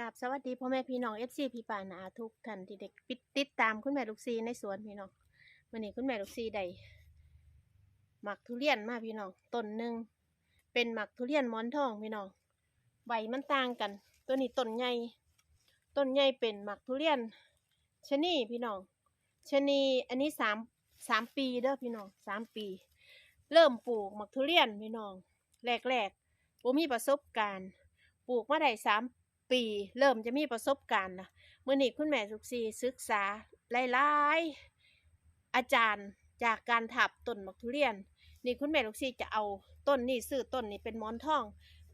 กับสวัสดีพ่อแม่พี่น้องเอฟซีพี่ป่านาทุกท่านที่เด็กปิดติดตามคุณแม่ลูกซีในสวนพี่น้องวันนี้คุณแม่ลูกซีได้หมักทุเรียนมาพี่น้องต้นหนึ่งเป็นหมักทุเรียนมอนทองพี่น้องใบมันต่างกัน ตัวนี้ต้นใหญ่ต้นใหญ่เป็นหมักทุเรียนชะนีพี่น้องชะนีอันนี้สามสามปีเด้อพี่น้องสามปี เริ่มปลูกหมักทุเรียนพี่น้องแรกๆผมมีประสบการณ์ ปลูกมาได้สาม ปี เริ่มจะมีประสบการณ์นะเมื่อนี้คุณแม่สุกซีศึกษาหลายๆอาจารย์จากการถับต้นมะทุเรียน นี่คุณแม่ลูกซีจะเอาต้นนี่ซื้อต้นนี่เป็นมอนทอง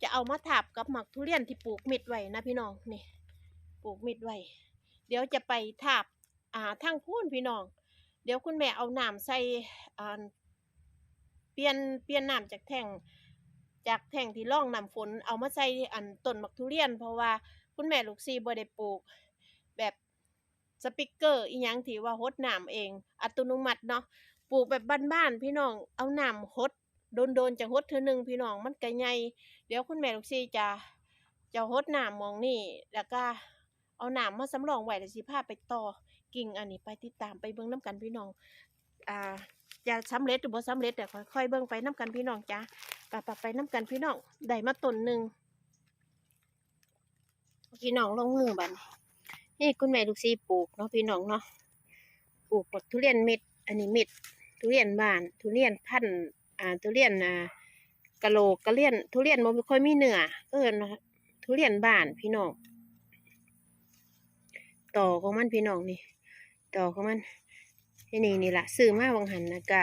จะเอามาถับกับหมักทุเรียนที่ปลูกมิดไว้นะพี่น้องนี่ปลูกมิดไว้เดี๋ยวจะไปถับอ่าทั้งพูนพี่น้อง เดี๋ยวคุณแม่เอาน้ำใส่อ่าเปลี่ยนเปลี่ยนน้ำจากแท่ง จากแท่งที่ร่องน้ำฝนเอามาใส่อันต้นมักทุเรียน เพราะว่าคุณแม่ลูกซีบ่ได้ปลูก แบบสปิกเกอร์อีหยังที่ว่าฮดน้ำเอง อัตโนมัติเนาะปลูกแบบบ้านๆพี่น้องเอาน้ำฮดโดนๆจะฮดเทื่อหนึ่งพี่น้องมันก็ใหญ่เดี๋ยวคุณแม่ลูกซีจะจะฮดน้ำมองนี่แล้วก็เอาน้ำมาสำรองไว้แล้วสิพาไปต่อกิ่งอันนี้ไปติดตามไปเบิ่งน้ำกันพี่น้องอ่าจะสำเร็จหรือบ่สำเร็จแต่ค่อยๆเบิ่งไปน้ำกันพี่น้องจ้า ปะปไปน้ำกันพี่น้องได้มาต้นหนึ่งพี่น้องลงมือบันนี่คุณแม่ลูกซีปลูกเนาะพี่น้องเนาะปลูกทุเรียนเม็ด อันนี้เม็ด ทุเรียนบาน ทุเรียนพันธุ์อ่า ทุเรียนอ่ากะโหลกกะเลียน ทุเรียนมันไม่ค่อยมีเนื้อเอิญนะคะทุเรียนบานพี่น้องต่อของมันพี่น้องนี่ต่อของมันนี่นี่นี่ละซื้อมาวังหันนะกะ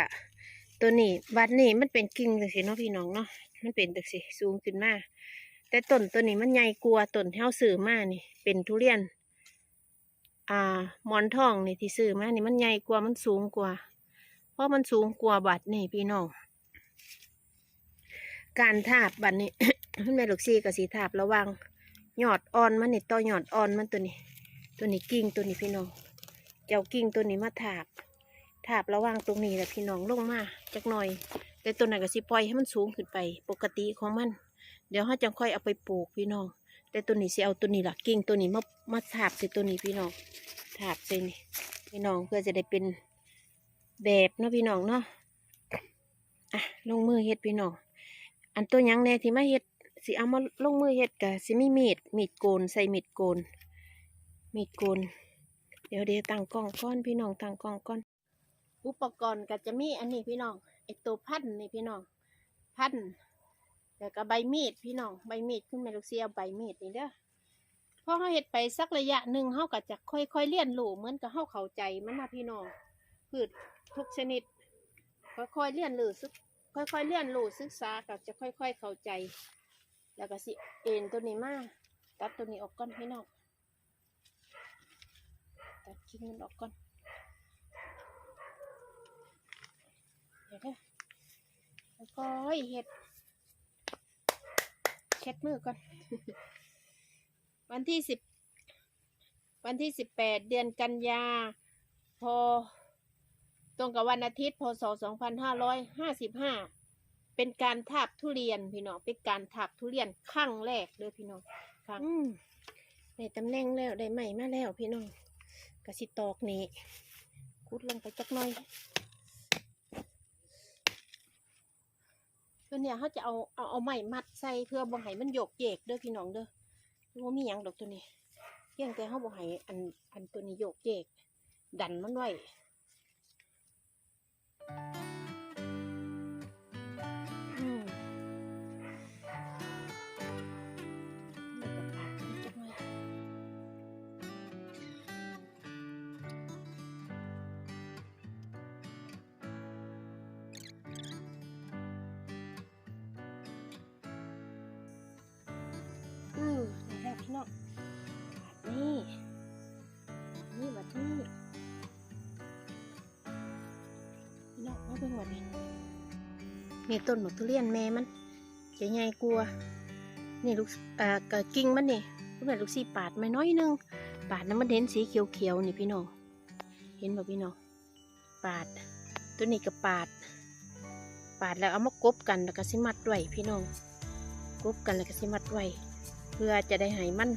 ตัวนี้บัดนี้มันเป็นกิ่งจังสิเนาะพี่น้องเนาะมันเป็นจังสิสูงขึ้นมาแต่ต้นตัวนี้มันใหญ่กลัวาต้นที่เฮาซื้อมานี่ เป็นทุเรียน อ่าหมอนทองนี่ที่ซื้อมานี่มันใหญ่กว่ามันสูงกว่า เพราะมันสูงกว่าบัดนี่พี่น้องการทาบบัดนี้แม่ลูกซีกับสีทาบระวังหยอดอ่อนมันนี่ต่อยอดอ่อนมันตัวนี้ ตัวนี้กิ่งตัวนี้พี่น้องเจ้ากิ่งตัวนี้มาทาบ ถาบระว่างตรงนี้แหละพี่น้องลงมาจักหน่อย แต่ตัวนั้นก็สิปล่อยให้มันสูงขึ้นไป ปกติของมัน เดี๋ยวเขาจะค่อยเอาไปปลูกพี่น้อง แต่ตัวนี้สิเอาตัวนี้หล่ะกิ่งตัวนี้มามาถาบใส่ตัวนี้พี่น้องถาบใส่นี่พี่น้องเพื่อจะได้เป็นแบบเนาะพี่น้องเนาะอะลงมือเฮ็ดพี่น้องอันตัวยังแน่ที่มาเฮ็ดสิเอามาลงมือเฮ็ดกะสิมีมีดมีดโกนใส่มีดโกนมีดโกน เดี๋ยวเดี๋ยวตั้งกล้องก้อนพี่น้องตั้งกล้องก้อน อุปกรณ์ก็จะมีอันนี้พี่น้องไอตัวพันนี่พี่น้องพันแล้วก็ใบมีดพี่น้องใบมีดขึ้นม่ลูกเสียใบมีดนี่เด้อพอเขาเห็ดไปสักระยะหนึ่งเขาก็จะค่อยๆเลี้ยนรู้เหมือนกับเขาเข้าใจมันนะพี่น้องพืชทุกชนิด ค่อยๆเลี้ยนรู้ซึกค่อยๆเลี้ยนรู้ศึกษาก็จะค่อย ๆเข้าใจ แล้วก็สิเอ็นตัวนี้มาตัดตัวนี้ออกก่อนพี่น้องตัดชิ้นมันออกก่อน เด้อแล้วก็เห็ดเช็ดมือก่อน วันที่สิบวันที่สิบแปดเดือนกันยา พอ ตรงกับวันอาทิตย์ พศสองพันห้าร้อยห้าสิบห้าเป็นการทาบทุเรียนพี่น้องเป็นการทาบทุเรียนครั้งแรกเลยพี่น้องครั้งได้ตำแหน่งแล้วได้ใหม่มาแล้วพี่น้องกระสิตอกนี้คุดลงไปจักหน่อย ตัวเนี้ยเขาจะเอาเอาเอาไม้มัดใส่เพื่อบ่ให้มันโยกเยกเด้อพี่น้องเด้อว่ามีหยังดอกตัวนี้เพียงแต่เขาบ่ให้อันอันตัวนี้โยกเยก ดันมันไว้ น้องบาดนี้นี่บัดนี้พี่น้องมาเบิ่งบัดนี้นี่ต้นหมกทุเรียนแม่มันจะใหญ่กลัวนี่ลูกอ่ากะกิ่งมันนี่คุณแม่ลูกซี่ปาดไม่น้อยหนึงปาดน้ำมันเห็นสีเขียวๆนี่พี่น้องเห็นบ่พี่น้องปาด ตัวนี้ก็ปาด ปาดแล้วเอามากบกันแล้วก็สิมัดไว้พี่น้องกบกันแล้วก็สิมัดไว้ เพื่อจะได้ให้มัน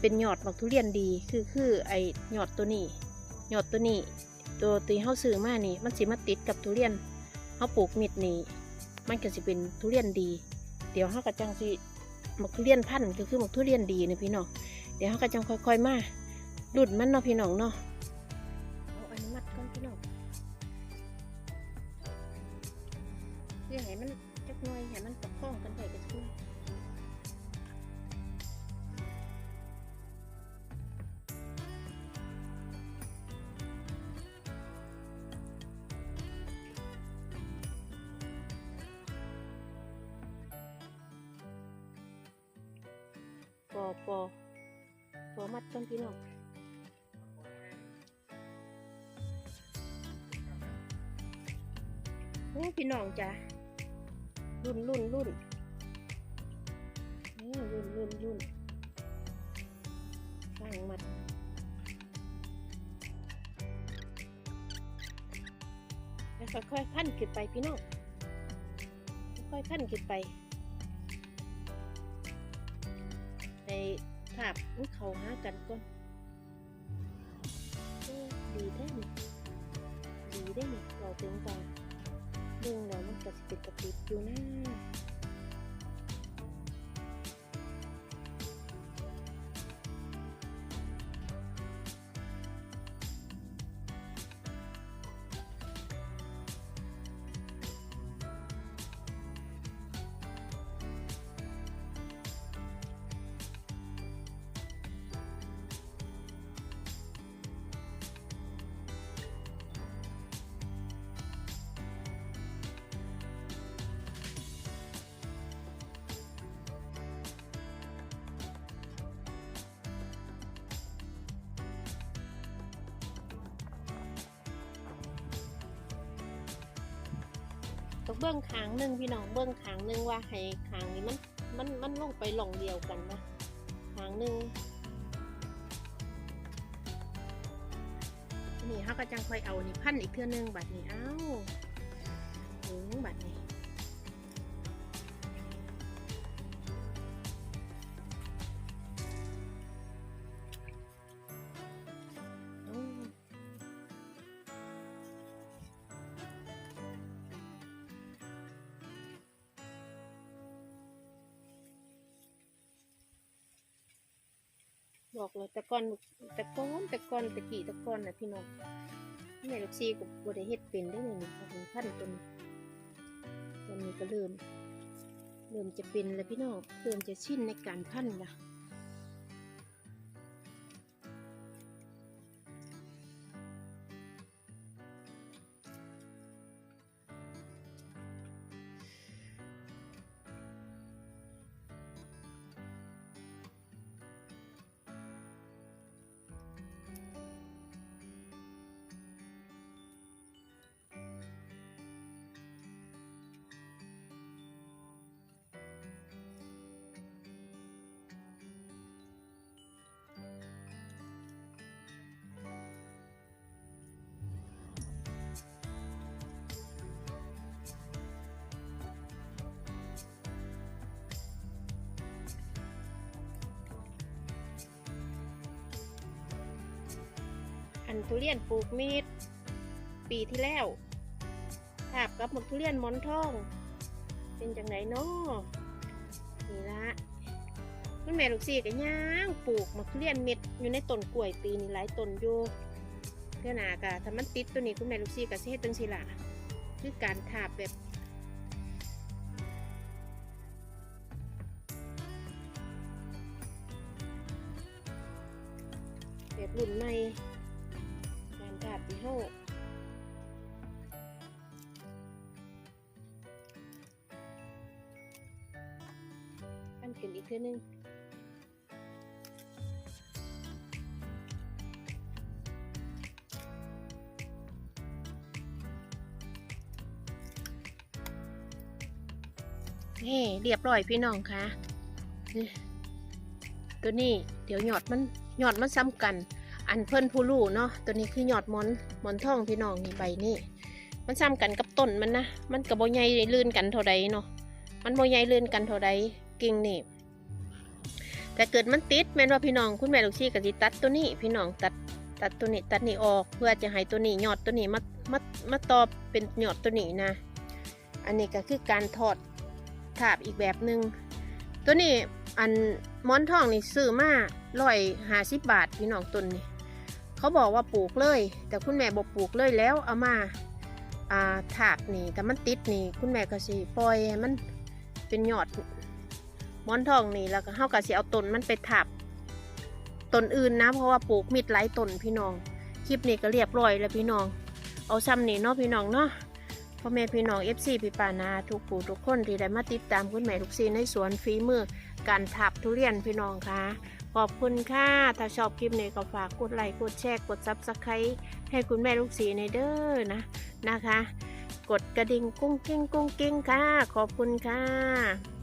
เป็นยอดบักทุเรียนดีคือคือไอ้ยอดตัวนี้ยอดตัวนี้ ตัวตีเฮาซื้อมานี่ มันสิมาติดกับทุเรียนเฮาปลูกมิดนี่มันก็สิเป็นทุเรียนดี เดี๋ยวเฮาก็จังสิบักทุเรียนพันธุ์ก็คือบักทุเรียนดีนะพี่น้องเดี๋ยวเฮาก็จังค่อยๆมาดุดมันเนาะพี่น้องเนาะ ปอปอมัดก่อนพี่น้องโอ้พี่น้องจ้ะรุ่นรุ่นรุ่นเออรุ่นรุ่นรุ่นสร้างมัดแล้วค่อยๆพันขึ้นไปพี่น้องค่อยๆพันขึ้นไป ในภาพมันเขาหากันก่อนดีได้นี่ดีได้นี่เราถึงกันเรื่องแล้วมันก็สิเป็นกระติบอยู่นะ ก็เบื้องขางหนึ่งพี่น้องเบื้องขางหนึ่งว่าให้ขางนี้มันมันมันลงไปหล่องเดียวกันนะขางหนึ่งนี่เขาก็จังค่อยเอานี่พันอีกเทื่อหนึงบัดนี้เอ้าถึงบัดนี้ บอกเลยตะก้อนตะก้อนตะก้อนตะกี้ตะก้อนนะพี่น้องแม่ลูกซีกับบได้เฮ็ดเป็นได้เลยนี่พอถึงพันจนตอนนี้ก็เริ่ม เริ่มจะเป็นแล้วพี่น้องเริ่มจะชินในการพันละ อันทุเรียนปลูกมีด ปีที่แล้วทาบกับหมกทุเรียนหมอนทอง เป็นจังไหนเนาะนี่ละคุณแม่ลูกซีก็ย่างปลูกหมกทุเรียนเม็ดอยู่ในต้นกล้วยปีนี้หลายต้นอยู่เพื่อหนากะถ้ามันติดตัวนี้คุณแม่ลูกซีก็สิเฮ็ดจังซี่ล่ะคือการทาบแบบแบบรุ่นใหม่ การทาบที่เฮาอันขึ้นอีกทื่อนึงนี่เรียบร้อยพี่น้องคะตัวนี้เดี๋ยวหยอดมันหยอดมันซ้ำกัน อันเพิ่นผู้รู้เนาะตัวนี้คือยอดมอนมอนทองพี่น้องนี่ใบนี่มันซ้ำกันกับต้นมันนะมันกับโบใหญ่ลื่นกันเท่าใดเนาะมันโบใหญ่ลื่นกันเท่าใดกิ่งนี่แต่เกิดมันติดแม่นว่าพี่น้องคุณแม่ลูกชีก็สิตัดตัวนี้พี่น้องตัดตัดตัวนี้ตัดนี่ออกเพื่อจะให้ตัวนี้ยอดตัวนี้มามามาตอบเป็นยอดตัวนี้นะ อันนี้ก็คือการถอดถาบอีกแบบหนึ่งตัวนี้อันมอนทองนี่ซื้อมาร้อยห้าสิบบาทพี่น้องต้นนี่ เขาบอกว่าปลูกเลย แต่คุณแม่บอกปลูกเลยแล้วเอามาอ่าถาบนี่แต่มันติดนี่ คุณแม่ก็สิปล่อยให้มันเป็นยอดหมอนทองนี่แล้วก็เฮาก็สิเอาต้นมันไปถาบต้นอื่นนะ เพราะว่าปลูกมิดหลายต้นพี่น้อง คลิปนี้ก็เรียบร้อยแล้วพี่น้อง เอาซ้ำนี่เนาะพี่น้องเนาะพ่อแม่พี่น้องเอฟซีพี่ปานาทุกผู้ทุกคนที่ได้มาติดตามคุณแม่ลูกซีในสวนฝีมือการทับทุเรียนพี่น้องคะ ขอบคุณค่ะ ถ้าชอบคลิปนี้ก็ฝากกดไลค์กดแชร์กดซับสไครต์ให้คุณแม่ลูกสีในเด้อนะนะคะ กดกระดิ่งกุ้งกิ้งกุ้งกิ้งค่ะ ขอบคุณค่ะ